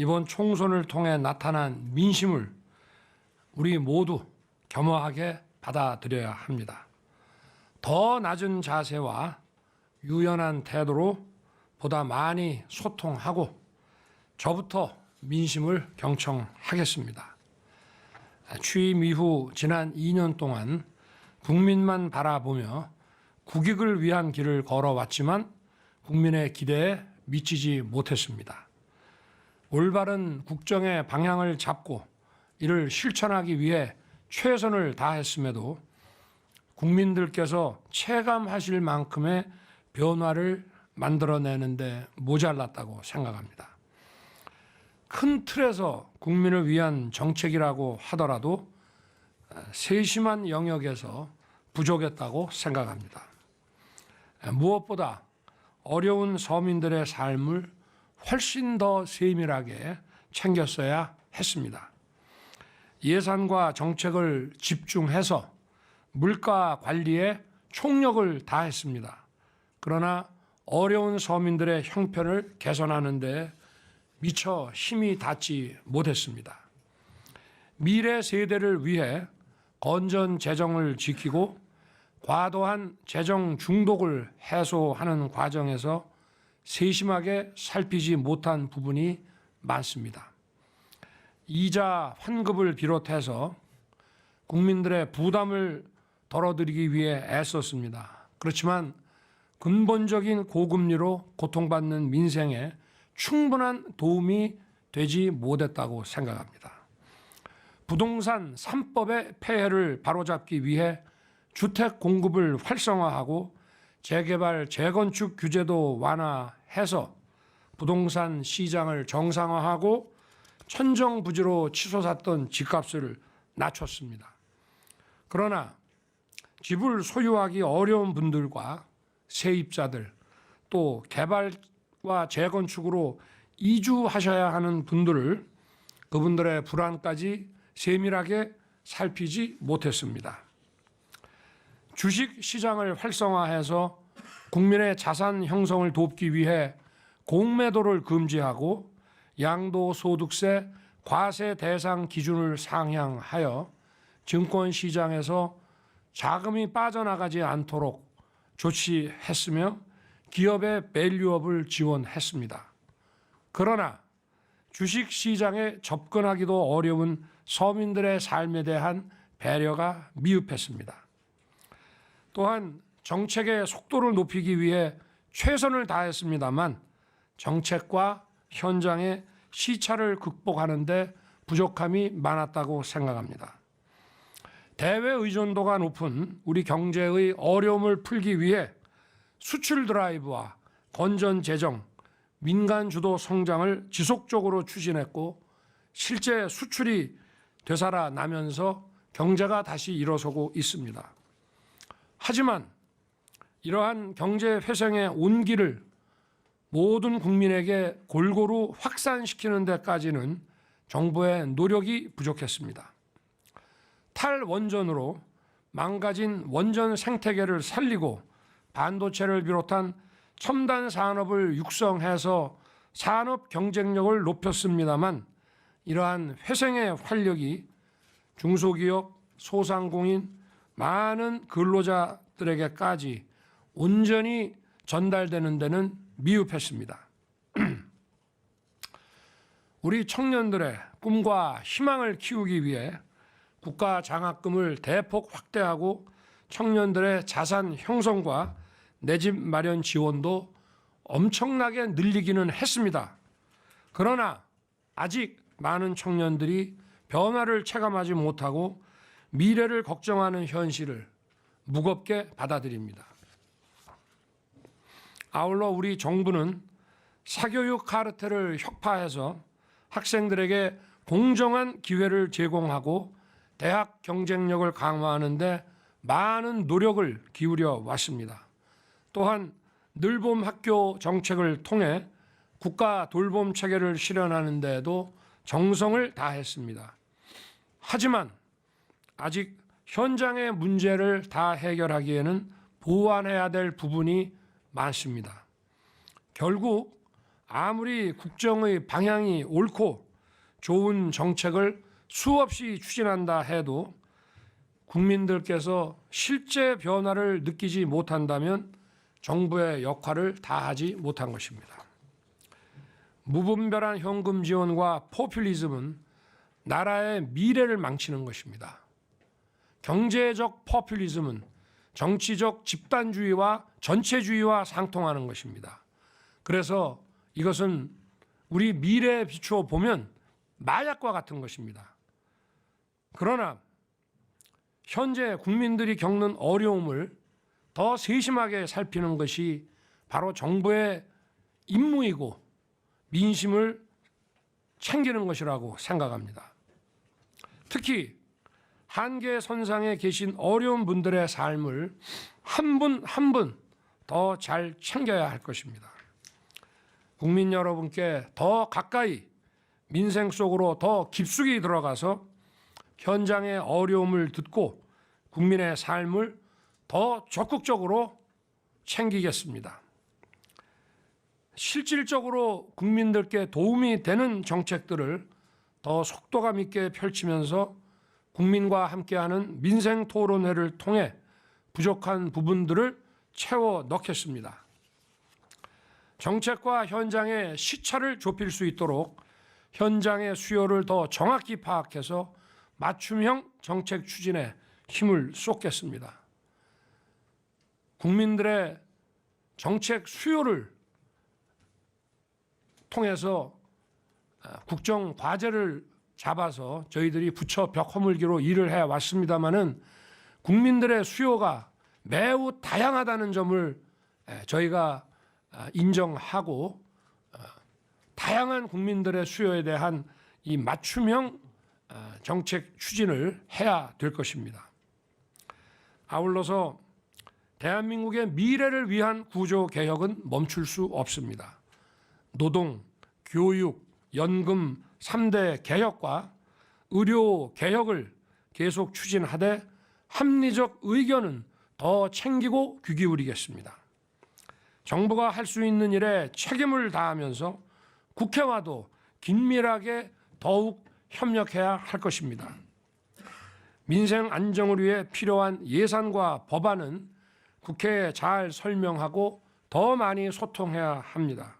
이번 총선을 통해 나타난 민심을 우리 모두 겸허하게 받아들여야 합니다. 더 낮은 자세와 유연한 태도로 보다 많이 소통하고 저부터 민심을 경청하겠습니다. 취임 이후 지난 2년 동안 국민만 바라보며 국익을 위한 길을 걸어왔지만 국민의 기대에 미치지 못했습니다. 올바른 국정의 방향을 잡고 이를 실천하기 위해 최선을 다했음에도 국민들께서 체감하실 만큼의 변화를 만들어내는데 모자랐다고 생각합니다. 큰 틀에서 국민을 위한 정책이라고 하더라도 세심한 영역에서 부족했다고 생각합니다. 무엇보다 어려운 서민들의 삶을 훨씬 더 세밀하게 챙겼어야 했습니다. 예산과 정책을 집중해서 물가 관리에 총력을 다했습니다. 그러나 어려운 서민들의 형편을 개선하는 데 미처 힘이 닿지 못했습니다. 미래 세대를 위해 건전 재정을 지키고 과도한 재정 중독을 해소하는 과정에서 세심하게 살피지 못한 부분이 많습니다. 이자 환급을 비롯해서 국민들의 부담을 덜어드리기 위해 애썼습니다. 그렇지만 근본적인 고금리로 고통받는 민생에 충분한 도움이 되지 못했다고 생각합니다. 부동산 3법의 폐해를 바로잡기 위해 주택 공급을 활성화하고 재개발, 재건축 규제도 완화해서 부동산 시장을 정상화하고 천정부지로 치솟았던 집값을 낮췄습니다. 그러나 집을 소유하기 어려운 분들과 세입자들 또 개발과 재건축으로 이주하셔야 하는 분들을 그분들의 불안까지 세밀하게 살피지 못했습니다. 주식 시장을 활성화해서 국민의 자산 형성을 돕기 위해 공매도를 금지하고 양도소득세 과세 대상 기준을 상향하여 증권 시장에서 자금이 빠져나가지 않도록 조치했으며 기업의 밸류업을 지원했습니다. 그러나 주식 시장에 접근하기도 어려운 서민들의 삶에 대한 배려가 미흡했습니다. 또한 정책의 속도를 높이기 위해 최선을 다했습니다만 정책과 현장의 시차를 극복하는데 부족함이 많았다고 생각합니다. 대외 의존도가 높은 우리 경제의 어려움을 풀기 위해 수출 드라이브와 건전 재정, 민간 주도 성장을 지속적으로 추진했고 실제 수출이 되살아나면서 경제가 다시 일어서고 있습니다. 하지만 이러한 경제 회생의 온기를 모든 국민에게 골고루 확산시키는 데까지는 정부의 노력이 부족했습니다. 탈원전으로 망가진 원전 생태계를 살리고 반도체를 비롯한 첨단 산업을 육성해서 산업 경쟁력을 높였습니다만 이러한 회생의 활력이 중소기업, 소상공인, 많은 근로자들에게까지 온전히 전달되는 데는 미흡했습니다. 우리 청년들의 꿈과 희망을 키우기 위해 국가 장학금을 대폭 확대하고 청년들의 자산 형성과 내 집 마련 지원도 엄청나게 늘리기는 했습니다. 그러나 아직 많은 청년들이 변화를 체감하지 못하고 미래를 걱정하는 현실을 무겁게 받아들입니다. 아울러 우리 정부는 사교육 카르텔을 혁파해서 학생들에게 공정한 기회를 제공하고 대학 경쟁력을 강화하는데 많은 노력을 기울여 왔습니다. 또한 늘봄 학교 정책을 통해 국가 돌봄 체계를 실현하는 데에도 정성을 다했습니다. 하지만 아직 현장의 문제를 다 해결하기에는 보완해야 될 부분이 많습니다. 결국 아무리 국정의 방향이 옳고 좋은 정책을 수없이 추진한다 해도 국민들께서 실제 변화를 느끼지 못한다면 정부의 역할을 다하지 못한 것입니다. 무분별한 현금 지원과 포퓰리즘은 나라의 미래를 망치는 것입니다. 경제적 포퓰리즘은 정치적 집단주의와 전체주의와 상통하는 것입니다. 그래서 이것은 우리 미래에 비추어 보면 마약과 같은 것입니다. 그러나 현재 국민들이 겪는 어려움을 더 세심하게 살피는 것이 바로 정부의 임무이고 민심을 챙기는 것이라고 생각합니다. 특히 한계 선상에 계신 어려운 분들의 삶을 한 분 한 분 더 잘 챙겨야 할 것입니다. 국민 여러분께 더 가까이 민생 속으로 더 깊숙이 들어가서 현장의 어려움을 듣고 국민의 삶을 더 적극적으로 챙기겠습니다. 실질적으로 국민들께 도움이 되는 정책들을 더 속도감 있게 펼치면서 국민과 함께하는 민생 토론회를 통해 부족한 부분들을 채워 넣겠습니다. 정책과 현장의 시차를 좁힐 수 있도록 현장의 수요를 더 정확히 파악해서 맞춤형 정책 추진에 힘을 쏟겠습니다. 국민들의 정책 수요를 통해서 아, 국정 과제를 잡아서 저희들이 부처 벽 허물기로 일을 해 왔습니다마는 국민들의 수요가 매우 다양하다는 점을 에, 저희가 아, 인정하고 어, 다양한 국민들의 수요에 대한 이 맞춤형 어, 정책 추진을 해야 될 것입니다. 아울러서 대한민국의 미래를 위한 구조 개혁은 멈출 수 없습니다. 노동, 교육, 연금 3대 개혁과 의료 개혁을 계속 추진하되 합리적 의견은 더 챙기고 귀 기울이겠습니다. 정부가 할 수 있는 일에 책임을 다하면서 국회와도 긴밀하게 더욱 협력해야 할 것입니다. 민생 안정을 위해 필요한 예산과 법안은 국회에 잘 설명하고 더 많이 소통해야 합니다.